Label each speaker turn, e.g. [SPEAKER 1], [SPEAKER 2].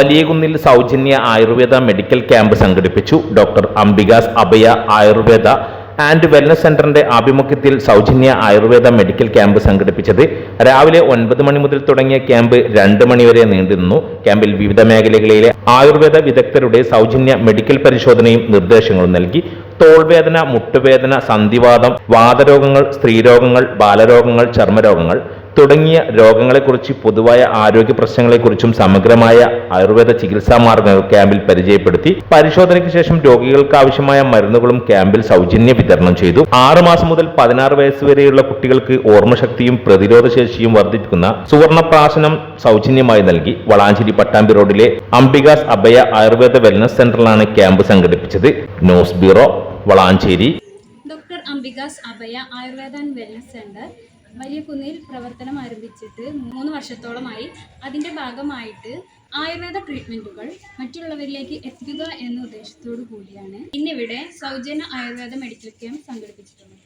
[SPEAKER 1] വലിയകുന്നിൽ സൗജന്യ Ayurveda medical camp സംഘടിപ്പിച്ചു doctor Ambika's Abhaya Ayurveda and wellness സെന്ററിന്റെ ആഭിമുഖ്യത്തിൽ സൗജന്യ ആയുർവേദ മെഡിക്കൽ ക്യാമ്പ് സംഘടിപ്പിച്ചത്. രാവിലെ ഒൻപത് മണി മുതൽ തുടങ്ങിയ ക്യാമ്പ് രണ്ട് മണിവരെ നീണ്ടുനിന്നു. ക്യാമ്പിൽ വിവിധ മേഖലകളിലെ ആയുർവേദ വിദഗ്ധരുടെ സൗജന്യ മെഡിക്കൽ പരിശോധനയും നിർദ്ദേശങ്ങളും നൽകി. തോൾവേദന മുട്ടുവേദന സന്ധിവാദം വാതരോഗങ്ങൾ സ്ത്രീരോഗങ്ങൾ ബാലരോഗങ്ങൾ ചർമ്മരോഗങ്ങൾ തുടങ്ങിയ രോഗങ്ങളെക്കുറിച്ച് പൊതുവായ ആരോഗ്യ പ്രശ്നങ്ങളെക്കുറിച്ചും സമഗ്രമായ ആയുർവേദ ചികിത്സാ മാർഗങ്ങൾ ക്യാമ്പിൽ പരിചയപ്പെടുത്തി. പരിശോധനയ്ക്ക് ശേഷം രോഗികൾക്ക് ആവശ്യമായ മരുന്നുകളും ക്യാമ്പിൽ സൗജന്യ വിതരണം ചെയ്തു. ആറ് മാസം മുതൽ പതിനാറ് വയസ്സ് വരെയുള്ള കുട്ടികൾക്ക് ഓർമ്മശക്തിയും പ്രതിരോധശേഷിയും വർദ്ധിപ്പിക്കുന്ന സുവർണപ്രാശനം സൗജന്യമായി നൽകി. വളാഞ്ചേരി പട്ടാമ്പി റോഡിലെ അംബികാസ് അഭയ ആയുർവേദ വെൽനസ് സെന്ററിലാണ് ക്യാമ്പ് സംഘടിപ്പിച്ചത്. News bureau Valanchery.
[SPEAKER 2] Doctor Ambika's Abhaya Ayurveda wellness centre വലിയ കുന്നിൽ പ്രവർത്തനം ആരംഭിച്ചിട്ട് മൂന്ന് വർഷത്തോളമായി അതിന്റെ ഭാഗമായിട്ട് ആയുർവേദ ട്രീറ്റ്മെന്റുകൾ മറ്റുള്ളവരിലേക്ക് എത്തിക്കുക എന്ന ഉദ്ദേശത്തോടു കൂടിയാണ് ഇന്നിവിടെ സൗജന്യ ആയുർവേദ മെഡിക്കൽ ക്യാമ്പ് സംഘടിപ്പിച്ചിട്ടുള്ളത്.